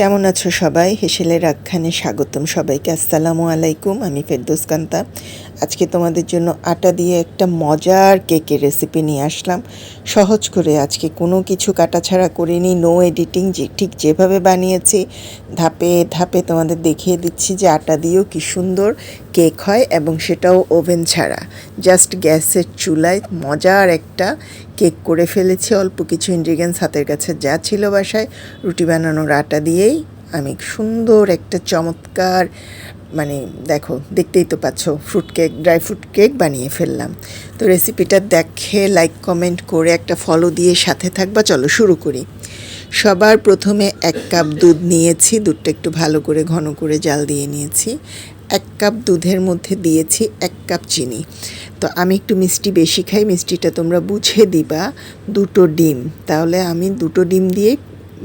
কেমন আছো সবাই? হেসেলের আখ্যানে স্বাগতম সবাইকে। আসসালামু আলাইকুম, আমি ফেরদোস কান্তা। আজকে তোমাদের জন্য আটা দিয়ে একটা মজার কেকের রেসিপি নিয়ে আসলাম। সহজ করে আজকে কোনো কিছু কাটাছাড়া করিনি নো এডিটিং যে ঠিক যেভাবে বানিয়েছি, ধাপে ধাপে তোমাদের দেখিয়ে দিচ্ছি যে আটা দিয়েও কি সুন্দর কেক হয় এবং সেটাও ওভেন ছাড়া। জাস্ট গ্যাসের চুলায় মজার একটা কেক করে ফেলেছি। অল্প কিছু ইনগ্রিডিয়েন্টস হাতের কাছে যা ছিল বাসায়। রুটি বানানোর আটা দিয়েই আমি সুন্দর একটা চমৎকার মানে দেখো, দেখতেই তো পাচ্ছ fruit cake dry fruit cake বানিয়ে ফেললাম। তো রেসিপিটা দেখে লাইক কমেন্ট করে একটা ফলো দিয়ে সাথে থাকবা চলো শুরু করি। সবার প্রথমে এক কাপ দুধ নিয়েছি। দুধটা একটু ভালো করে, ঘন করে জাল দিয়ে নিয়েছি। এক কাপ দুধের মধ্যে দিয়েছি এক কাপ চিনি। তো আমি একটু মিষ্টি বেশি খাই, মিষ্টিটা তোমরা বুঝে দিবা। দুটো ডিম, তাহলে আমি দুটো ডিম দিয়েই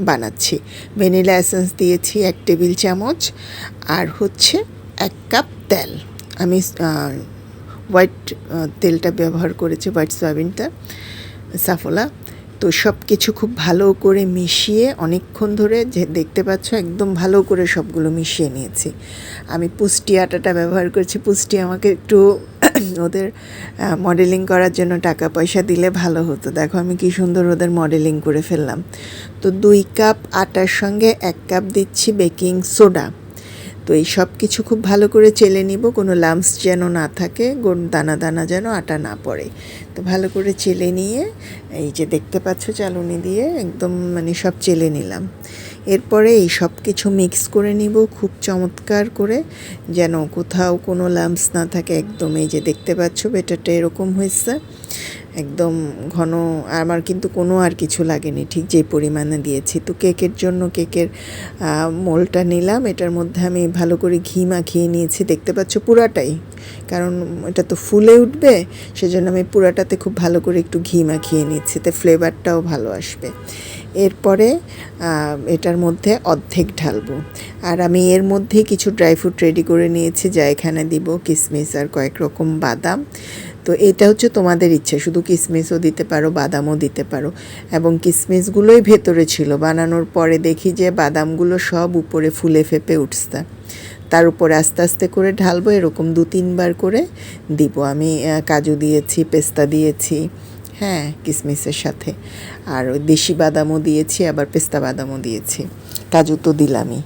বানাচ্ছি। ভ্যানিলা এসেন্স দিয়েছি এক টেবিল চামচ, আর হচ্ছে এক কাপ তেল। আমি হোয়াইট তেলটা ব্যবহার করেছি, হোয়াইট সয়াবিনটা, সাফোলা। তো সব কিছু খুব ভালো করে মিশিয়ে অনেকক্ষণ ধরে যে দেখতে পাচ্ছ একদম ভালো করে সবগুলো মিশিয়ে নিয়েছি। আমি পুষ্টি আটাটা ব্যবহার করেছি। পুষ্টি আমাকে একটু ওদের মডেলিং করার জন্য টাকা পয়সা দিলে ভালো হতো। দেখো আমি কি সুন্দর ওদের মডেলিং করে ফেললাম। তো দুই কাপ আটার সঙ্গে এক কাপ দিচ্ছি বেকিং সোডা। তো এই সব কিছু খুব ভালো করে চেলে নিব, কোনো লামস যেন না থাকে গোন দানা দানা যেন আটা না পড়ে। তো ভালো করে চেলে নিয়ে, এই যে দেখতে পাচ্ছ চালুনি দিয়ে একদম মানে সব চেলে নিলাম। এরপরে এই সব কিছু মিক্স করে নিব খুব চমৎকার করে, যেন কোথাও কোনো লামস না থাকে, একদম এই যে দেখতে পাচ্ছ, বেটারটা এরকম হয়েছে। একদম ঘন, আমার কিন্তু কোনো আর কিছু লাগেনি, ঠিক যে পরিমাণে দিয়েছি। তো কেকের জন্য কেকের মোলটা নিলাম, এটার মধ্যে আমি ভালো করে ঘি মাখিয়ে নিয়েছি, দেখতে পাচ্ছ পুরাটাই। কারণ এটা তো ফুলে উঠবে, সেজন্য আমি পুরাটাতে খুব ভালো করে একটু ঘি মাখিয়ে নিচ্ছি, তো ফ্লেভারটাও ভালো আসবে। এরপরে এটার মধ্যে অর্ধেক ঢালবো। আর আমি এর মধ্যে কিছু ড্রাই ফ্রুট রেডি করে নিয়েছি, যা এখানে দিব কিশমিশ আর কয়েক রকম বাদাম। তো এটা হচ্ছে তোমাদের ইচ্ছে। শুধু কিসমিসও দিতে পারো, বাদামও দিতে পারো। এবং কিসমিসগুলোই ভেতরে ছিল। বানানোর পরে দেখি যে বাদামগুলো সব উপরে ফুলে ফেপে উঠছে। তার উপরে আস্তে আস্তে করে ঢালবো, এরকম দু তিনবার করে দিব। আমি কাজু দিয়েছি, পেস্তা দিয়েছি হ্যাঁ কিসমিসের সাথে। আর দেশি বাদামও দিয়েছি, আবার পেস্তা বাদামও দিয়েছি। কাজু তো দিলামই।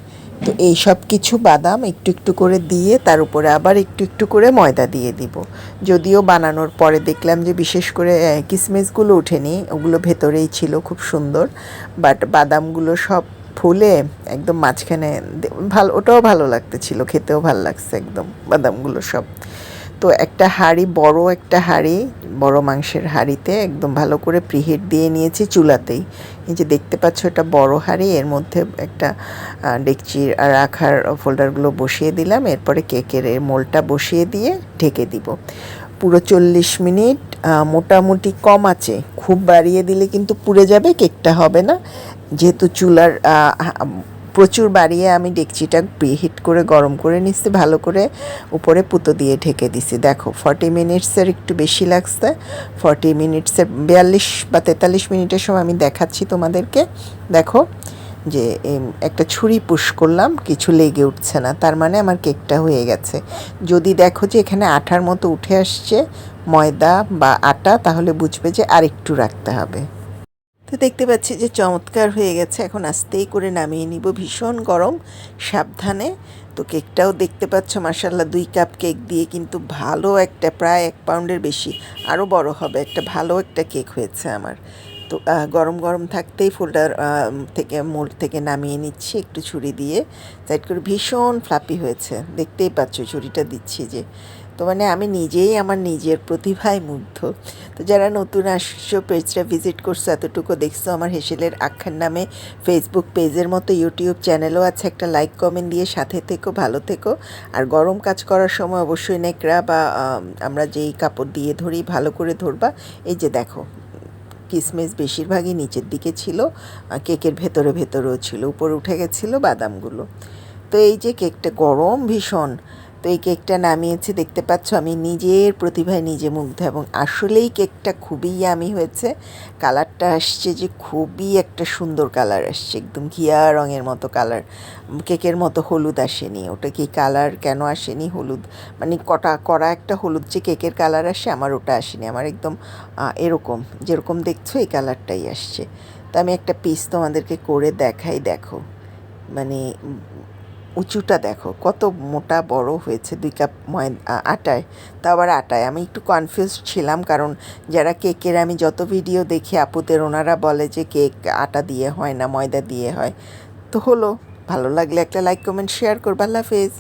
তো এই সব কিছু বাদাম একটু একটু করে দিয়ে তার উপরে আবার একটু একটু করে ময়দা দিয়ে দিব। যদিও বানানোর পরে দেখলাম যে বিশেষ করে কিসমিসগুলো ওঠেনি, ওগুলো ভেতরেই ছিল খুব সুন্দর। বাট বাদামগুলো সব ফুলে একদম মাঝখানে ভালো, ওটাও ভালো লাগতেছিল, খেতেও ভালো লাগছে একদম বাদামগুলো সব। তো একটা হাঁড়ি, বড় একটা হাঁড়ি, বড় মাংসের হাঁড়িতে একদম ভালো করে প্রিহিট দিয়ে নিয়েছি চুলাতেই। এই যে দেখতে পাচ্ছ এটা বড় হাঁড়ি, এর মধ্যে একটা ডেকচির রাখার ফোল্ডারগুলো বসিয়ে দিলাম, এরপরে কেকের এর মোলটা বসিয়ে দিয়ে ঢেকে দিব। পুরো চল্লিশ মিনিট মোটামুটি কম আছে, খুব বাড়িয়ে দিলে কিন্তু পুড়ে যাবে, কেকটা হবে না। যেহেতু চুলার প্রচুর বাড়িয়ে আমি ডেকচিটা প্রিহিট করে গরম করে নিচ্ছি, ভালো করে উপরে পুতো দিয়ে ঢেকে দিছি। দেখো ফর্টি মিনিটসের একটু বেশি লাগছে। ফর্টি মিনিটসের বিয়াল্লিশ বা তেতাল্লিশ মিনিটের সময় আমি দেখাচ্ছি তোমাদেরকে। দেখো, যে একটা ছুরি পুশ করলাম, কিছু লেগে উঠছে না। তার মানে আমার কেকটা হয়ে গেছে। যদি দেখো যে এখানে আঠার মতো উঠে আসছে ময়দা বা আটা, তাহলে বুঝবে যে আরেকটু রাখতে হবে। তো দেখতে পাচ্ছি যে চমৎকার হয়ে গেছে। এখন আস্তেই করে নামিয়ে নিব। ভীষণ গরম, সাবধানে। তো কেকটাও দেখতে পাচ্ছ মাসাল্লাহ দুই কাপ কেক দিয়ে কিন্তু ভালো একটা, প্রায় এক পাউন্ডের বেশি আরও বড় হবে। একটা ভালো একটা কেক হয়েছে আমার। তো গরম গরম থাকতেই ফোল্ডার থেকে, মোল্ড থেকে নামিয়ে নিচ্ছি একটু ছুরি দিয়ে। সাইড করে ভীষণ ফ্লাপি হয়েছে। দেখতেই পাচ্ছ, ছুরিটা দিচ্ছি যে। তো মানে আমি নিজেই আমার নিজের প্রতিভায় মুগ্ধ। তো যারা নতুন আসছো, পেজটা ভিজিট করছ, এতটুকু দেখছ, আমার হেসেলের আখ্যান নামে ফেসবুক পেজের মতো ইউটিউব চ্যানেলও আছে, একটা লাইক কমেন্ট দিয়ে সাথে থেকো, ভালো থেকো। আর গরম কাজ করার সময় অবশ্যই নেকড়া বা আমরা যেই কাপড় দিয়ে ধরি, ভালো করে ধরবা। এই যে দেখো, কিসমিস বেশিরভাগই নিচের দিকে ছিল কেকের ভেতরে ভেতরেও ছিল, উপরে উঠে গেছিল বাদামগুলো। তো এই যে কেকটা গরম ভীষণ তো এই কেকটা নামিয়েছি, দেখতে পাচ্ছ আমি নিজের প্রতিভায় নিজে মুগ্ধ এবং আসলেই কেকটা খুবই ইয়ামি হয়েছে। কালারটা আসছে যে খুবই একটা সুন্দর কালার আসছে, একদম ঘিয়া রঙের মতো কালার। কেকের মতো হলুদ আসেনি, ওটা কি কালার কেন আসেনি? হলুদ মানে কটা করা একটা হলুদ যে কেকের কালার আসে, আমার ওটা আসেনি। আমার একদম এরকম, যেরকম দেখছ এই কালারটাই আসছে। তো আমি একটা পিস তোমাদেরকে করে দেখাই, দেখো। মানে উঁচুটা দেখো, কত মোটা বড় হয়েছে, দুই কাপ ময়দা আটায়। তা আবার আটায়। আমি একটু কনফিউজ ছিলাম কারণ যারা কেকের আমি যত ভিডিও দেখি, আপুদের ওনারা বলে যে কেক আটা দিয়ে হয় না, ময়দা দিয়ে হয়। তো হলো, ভালো লাগলে একটা লাইক কমেন্ট শেয়ার করবা। আল্লাহ হাফেজ।